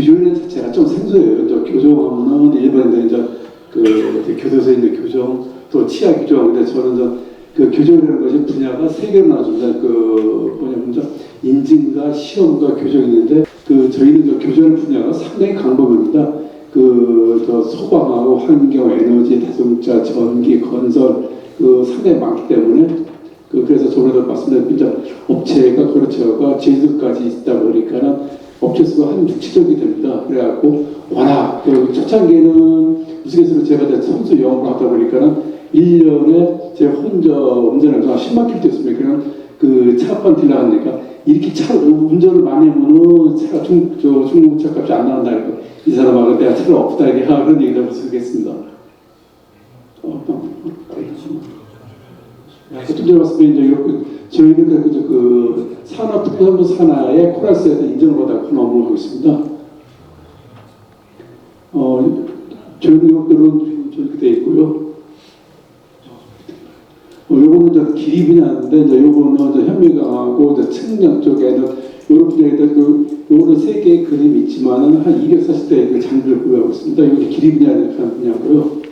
교조이는 자체가 좀 생소해요. 이제 교조하면은 일반적인 이제 그 이제 교도소에 있는 교정 또 치아 교정인데 저는 이제 그 교정이라는 것이 분야가 세 개로 나눠집니다. 그 뭐냐면 이제 인증과 시험과 교정이 있는데 그 저희는 저 교정 분야가 상당히 강범입니다. 그저 소방하고 환경, 에너지, 자동차, 전기, 건설 그 상당히 많기 때문에 그 그래서 저번에도 말씀드린 이제 업체가 거래처가 제주도까지 있다 보니까는 업체 수가 한 6, 7억이 됩니다. 그래갖고 워낙 그 초창기에는 우스갯소리로 제가 선수 영업을 하다 보니까는 1년에 제가 혼자 운전을 한 10만 킬로. 그냥 그 차만 딜러 하니까 이렇게 차 운전을 많이 하면은 차가 중, 저 중고차 값이 안 나온다. 이 사람하고 내가 차가 없다. 이렇게 그런 얘기를 하고 쓰겠습니다. 어, 어, 어. 좀 전에 말씀드린 이제 이렇게 저희는 그, 그, 그 산업 특별부 산하의 코라스에서 인정을 받았고 업무하고 있습니다. 어, 저희는 이것들은 저렇게 돼 있고요. 어, 요거는 이제 길이 분야인데 이제 요거는 이제 현미강하고 이제 측량 쪽에는 요런 분야에 그 요거는 세 개의 그림이 있지만은 한 240대의 그 장비를 구하고 있습니다. 요게 길이 분야에 관한 분야고요.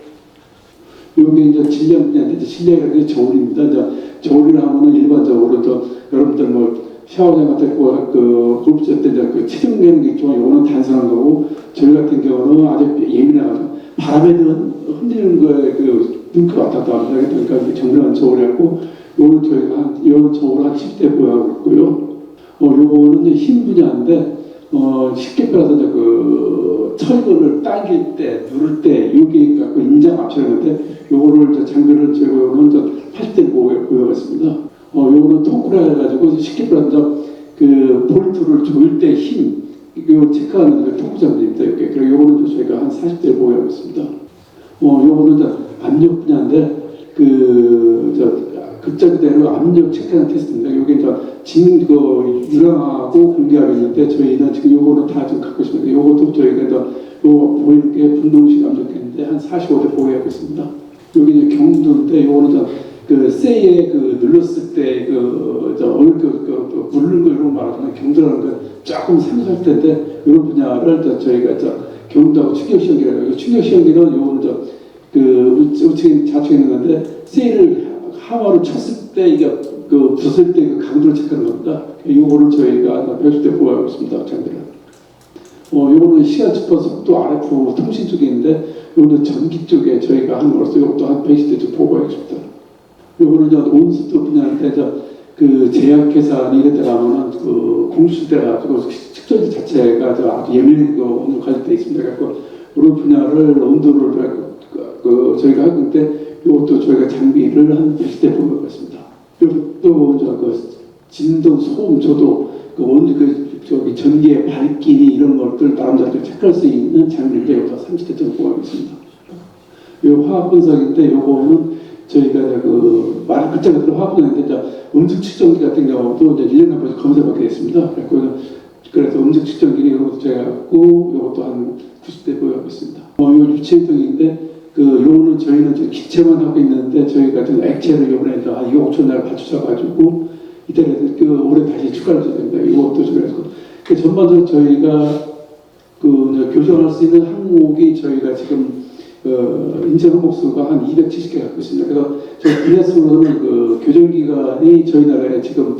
요게 이제 질량 분야인데 이제 질량이라는 게 저울입니다. 이제 저울이라 하면은 일반적으로 또 여러분들 뭐 샤워장 같은 거, 그 골프장 때 이제 그 체중되는 게 있지만 요거는 단순한 거고 저희 같은 경우는 아주 예민해가지고 바람에 흔들리는 거에 그 눈가 왔다 갔다 합니다. 그러니까 그 정밀한 저울이었고 요거는 저희가 한, 요 저울 한 10대 보유하고 있고요. 어, 요거는 이제 힘 분야인데 어, 쉽게 이제 그 철거를 당길 때, 누를 때, 여기 갖고 인장 압착하는데 요거를 이제 장비를 제거는 이제 80대 보유하고 있습니다. 어, 요거는 토크라 해가지고 쉽게 말해서 그 볼트를 조일 때 힘, 이거 체크하는 그 토크 장비입니다. 이게. 그리고 요거는 저희가 한 40대 보유하고 있습니다. 어, 요거는 이제 압력 분야인데 그, 저, 극자 그대로 압력 체크하는 테스트입니다. 요게 이제 진, 그, 유랑하고 공개하고 있는데 저희는 지금 요거는 다 좀 갖고 있습니다. 요것도 저희가 이제 요 보이는 게 분동식 압력인데 한 45대 보유하고 있습니다. 여기 이제 경도인데 요거는 저, 그 세에 그 눌렀을 때그저 어느 그, 그, 이런 거 말하자면 경도라는 거 조금 상수할 텐데 이런 분야를 저 저희가 저 경도하고 충격 시험기라고 해요. 충격 시험기는 요거는 저그 우측에 좌측에 있는 건데 세를 하마로 쳤을 때 이게 그 부술 때그 강도를 체크하는 겁니다. 요거를 저희가 100대 보유하고 있습니다. 장비를. 어, 요거는 시간 측보 속도 RF 통신 쪽에 있는데 요거는 전기 쪽에 저희가 하는 거라서 요것도 한 120대 좀 보고하겠습니다. 요거는 이제 온수도 분야인데 그 제약회사 이런 데 가면은 그 공수대 가지고 측정기 자체가 저 아주 예민한 거 온도 관리돼 있습니다. 그래서 이런 분야를 온도를 그, 그 저희가 하고 있는데 이것도 저희가 장비를 한 20대 보고 있습니다. 그리고 또저그 진동, 소음, 조도 그 온, 그 저기 전기의 밝기니 이런 것들 나름대로 체크할 수 있는 장비인데 이것도 30대 정도 보고 있습니다. 이 화학 분석인데 요거는 저희가 그 말, 글자 그대로 화학 분석인데 음식 측정기 같은 경우도 이제 1년 간 검사받게 됐습니다. 그래서 음식 측정기는 이것도 제가 갖고 이것도 한 90대 보유하고 있습니다. 어, 요 유체등인데 그 요거는 저희는 저 기체만 하고 있는데 저희가 좀 액체를 요번에 한 2억 5천 날 받쳐가지고 이때 그 올해 다시 추가를 해야 됩니다. 이것도 그래서 그 전반적으로 저희가 그 교정할 수 있는 항목이 저희가 지금 어, 인체 항목수가 한 270개 갖고 있습니다. 그래서 저희 분야수로는 그 교정 기관이 저희 나라에 지금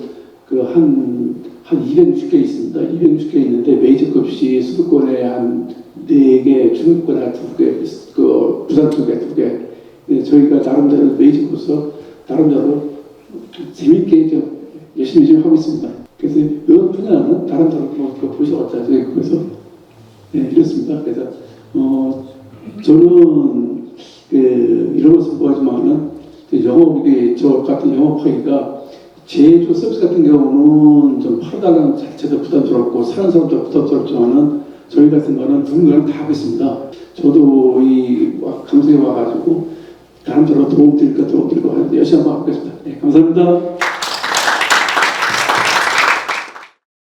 그한한 260개 있습니다. 260개 있는데 메이저급시 수도권에 한 4개, 중국권에 한 2개, 그 부산 쪽에 2개. 네, 저희가 나름대로 메이저급서 나름대로 재밌게 좀 열심히 좀 하고 있습니다. 그래서 이런 분야는 나름대로 뭐 보셔봤자 그래서 네, 이렇습니다. 그래서 어, 저는 그 이런 것을 보지만은 영업이 저 같은 영업하기가 제조 서비스 같은 경우는 좀 팔아달라는 자체도 부담스럽고 사는 사람도 부담스럽지만은 저희 같은 거는 누군가는 다 하고 있습니다. 저도 이 감성에 와가지고 나름대로 도움 드릴 것 도움 드리고 열심히 한번 하겠습니다. 네, 감사합니다.